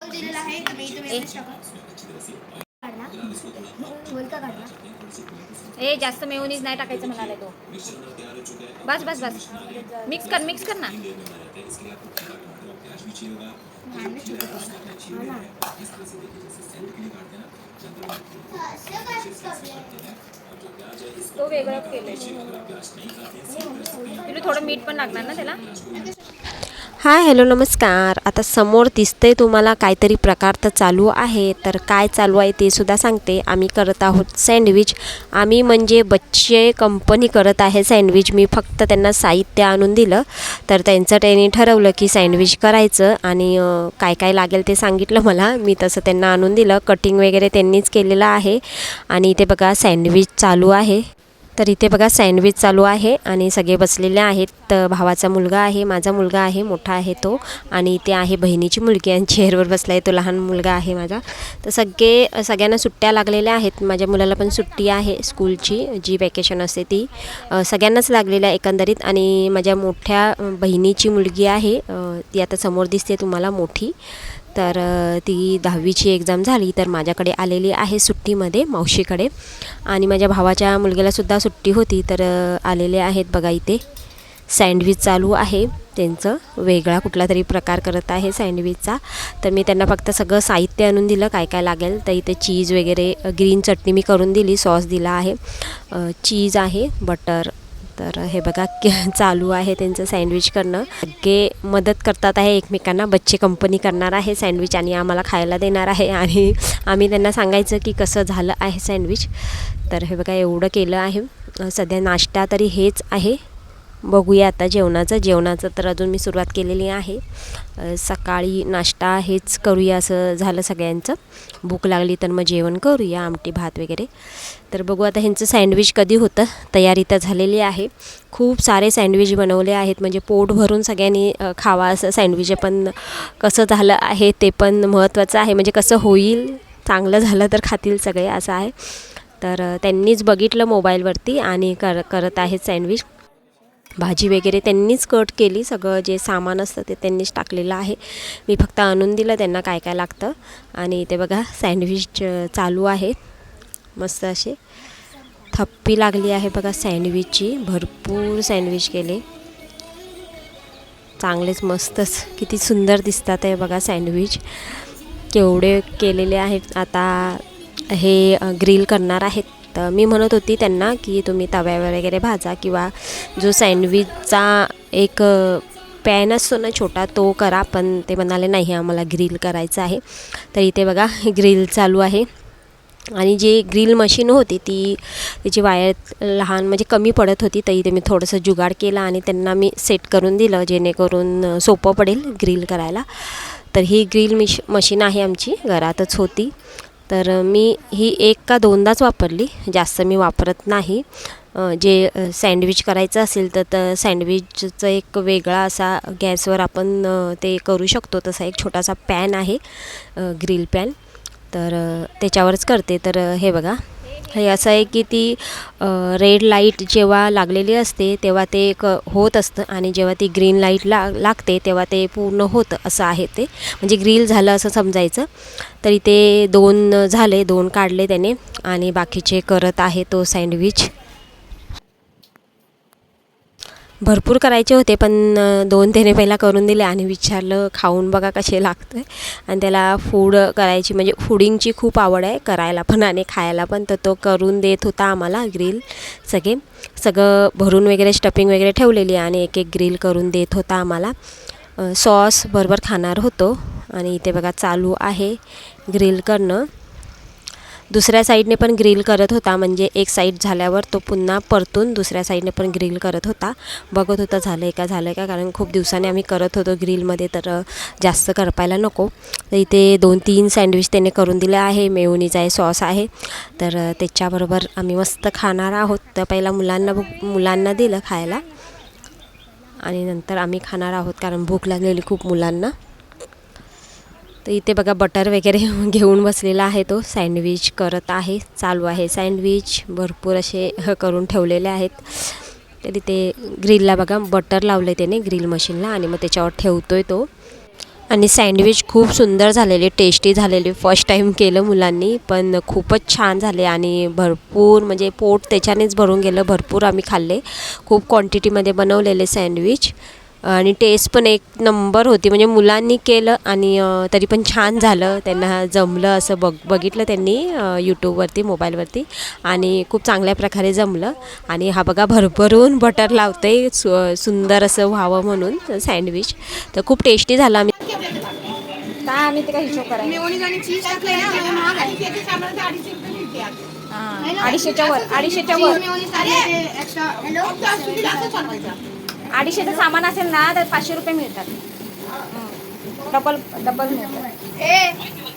दिलेला आहे काढला काढला ए जास्त मेयोनीज नाही टाकायचं म्हणाले तो. बस बस बस. मिक्स कर मिक्स कर ना. ना तो वेगळं केलं तुला थोडं मीठ पण लागणार ना त्याला? हाय हॅलो नमस्कार. आता समोर दिसतंय तुम्हाला काहीतरी प्रकार तर चालू आहे. तर काय चालू आहे ते सुद्धा सांगते. आम्ही करत आहोत सँडविच. आम्ही म्हणजे बच्चे कंपनी करत आहे सँडविच. मी फक्त त्यांना साहित्य आणून दिलं. तर त्यांचं त्यांनी ठरवलं की सँडविच करायचं. आणि काय काय लागेल ते सांगितलं मला. मी तसं त्यांना आणून दिलं. कटिंग वगैरे त्यांनीच केलेलं आहे. आणि इथे बघा सँडविच चालू आहे. तर इथे बघा सँडविच चालू आहे आणि सगळे बसलेले आहेत. भावाचा मुलगा आहे माझा मुलगा आहे मोठा आहे तो. आणि इथे आहे बहिणीची मुलगी आणि चेअरवर बसला आहे तो लहान मुलगा आहे माझा. तर सगळे सगळ्यांना सुट्ट्या लागलेल्या आहेत. माझ्या मुलाला पण सुट्टी आहे स्कूलची जी वॅकेशन असते ती. सगळ्यांनाच लागलेल्या आहे एकंदरीत. आणि माझ्या मोठ्या बहिणीची मुलगी आहे. ती आता समोर दिसते तुम्हाला मोठी. तर ती दहावीची एक्झाम झाली तर माझ्याकडे आलेली आहे सुट्टीमध्ये मावशीकडे. आणि माझ्या भावाच्या मुलग्यालासुद्धा सुट्टी होती तर आलेले आहेत बघा इथे. सँडविच चालू आहे त्यांचं. वेगळा कुठला तरी प्रकार करत आहे सँडविचचा तर मी त्यांना फक्त सगळं साहित्य आणून दिलं काय काय लागेल. तर इथे चीज वगैरे ग्रीन चटणी मी करून दिली सॉस दिला आहे. चीज आहे बटर तर हे बघा के- चालू आहे त्यांचं सँडविच करणं. सगळे मदत करतात आहे एकमेकांना. बच्चे कंपनी करणार आहे सँडविच आणि आम्हाला खायला देणार आहे. आणि आम्ही त्यांना सांगायचं की कसं झालं आहे सँडविच तर हे बघा एवढं केलं आहे. सध्या नाश्ता तरी हेच आहे. बघूया आता जेवणाचं. जेवणाचं तर अजून मी सुरुवात केलेली आहे. सकाळी नाश्ता हेच करूया असं झालं सगळ्यांचं. भूक लागली तर मग जेवण करूया आमटी भात वगैरे. तर बघू आता ह्यांचं सँडविच कधी होतं. तयारी तर झालेली आहे. खूप सारे सँडविच बनवले आहेत. म्हणजे पोट भरून सगळ्यांनी खावा असं सँडविच पण कसं झालं आहे ते पण महत्त्वाचं आहे. म्हणजे कसं होईल चांगलं झालं तर खातील सगळे असं आहे. तर त्यांनीच बघितलं मोबाईलवरती आणि कर करत आहेत सँडविच. भाजी वगैरे त्यांनीच कट केली. सगळं जे सामान असतं ते त्यांनीच टाकलेलं आहे. मी फक्त आणून दिलं त्यांना काय काय लागतं. आणि ते बघा सँडविच चालू आहे. मस्त असे. थप्पी लागली आहे बघा सँडविचची. भरपूर सँडविच केले. चांगलेच मस्तच. किती सुंदर दिसतात आहे बघा सँडविच. केवढे केलेले आहेत. आता हे ग्रिल करणार आहेत. तर मी म्हणत होती त्यांना की तुम्ही तव्यावर वगैरे भाजा किंवा जो सँडविचचा एक पॅन असतो ना छोटा तो करा. पण ते म्हणाले नाही आम्हाला ग्रिल करायचं आहे. तर इथे बघा ग्रिल चालू आहे. आणि जी ग्रिल मशीन होती ती त्याची वायर लहान म्हणजे कमी पडत होती. तर इथे मी थोडंसं जुगाड केला आणि त्यांना मी सेट करून दिलं जेणेकरून सोपं पडेल ग्रिल करायला. तर ही ग्रिल मिश मशीन आहे आमची घरातच होती. तर मी ही एक का दोनदाच वापरली. जास्त मी वापरत नाही. जे सँडविच करायचं असेल तर तर सँडविचचं एक वेगळा असा गॅसवर आपण ते करू शकतो. तसा एक छोटासा पॅन आहे ग्रिल पॅन. तर त्याच्यावरच करते. तर हे बघा. हे असं आहे की ती रेड लाइट जेव्हा लागलेली असते तेव्हा ते एक होत असतं आणि जेव्हा ती ग्रीन लाइट ला लागते तेव्हा ते पूर्ण होतं. असं आहे ते. म्हणजे ग्रील झालं असं समजायचं. तरी ते दोन झाले दोन काढले त्याने. आणि बाकीचे करत आहे तो सँडविच. भरपूर करायचे होते पण दोन त्याने पहिला करून दिले आणि विचारलं खाऊन बघा कसे लागतं आणि त्याला फूड करायची म्हणजे फूडिंगची खूप आवड आहे करायला पण आणि खायला पण. तर तो करून देत होता आम्हाला ग्रिल सगळे. सगळं भरून वगैरे स्टफिंग वगैरे ठेवलेली आणि एक एक ग्रिल करून देत होता आम्हाला. सॉस बरोबर खाणार होतो. आणि इथे बघा चालू आहे ग्रिल करणं. दुसऱ्या साईडने पण ग्रिल करत होता म्हणजे एक साईड झाल्यावर तो पुन्हा परतून दुसऱ्या साईडने पण ग्रिल करत होता. बघत होता झालं आहे का झालं आहे का? कारण खूप दिवसांनी आम्ही करत होतो ग्रिलमध्ये तर जास्त करपायला नको. तर इथे दोन तीन सँडविच त्याने करून दिले आहे मेवणीचा आहे सॉस आहे. तर त्याच्याबरोबर आम्ही मस्त खाणार आहोत. तर पहिला मुलांना मुलांना दिलं खायला. आणि नंतर आम्ही खाणार आहोत कारण भूक लागलेली खूप मुलांना. तर इथे बघा बटर वगैरे घेऊन बसलेला आहे तो. सँडविच करत आहे चालू आहे. सँडविच भरपूर असे करून ठेवलेले आहेत. तर इथे ग्रिलला बघा बटर लावलं आहे त्याने ग्रिल मशीनला आणि मग त्याच्यावर ठेवतो आहे तो. आणि सँडविच खूप सुंदर झालेले टेस्टी झालेले. फर्स्ट टाईम केलं मुलांनी पण खूपच छान झाले आणि भरपूर म्हणजे पोट त्याच्यानेच भरून गेलं. भरपूर आम्ही खाल्ले. खूप क्वांटिटीमध्ये बनवलेले सँडविच आणि टेस्ट पण एक नंबर होती. म्हणजे मुलांनी केलं आणि तरी पण छान झालं. त्यांना जमलं असं बघ बघितलं त्यांनी यूट्यूबवरती मोबाईलवरती आणि खूप चांगल्या प्रकारे जमलं. आणि हा बघा भरभरून बटर लावते सु सुंदर असं व्हावं म्हणून सँडविच तर खूप टेस्टी झालं आम्ही. काय ते हिशोब हां, अडीचशेच्या वर अडीचशेच्या वर. अडीचशेचं सामान असेल ना तर पाचशे रुपये मिळतात. डबल डबल मिळतात.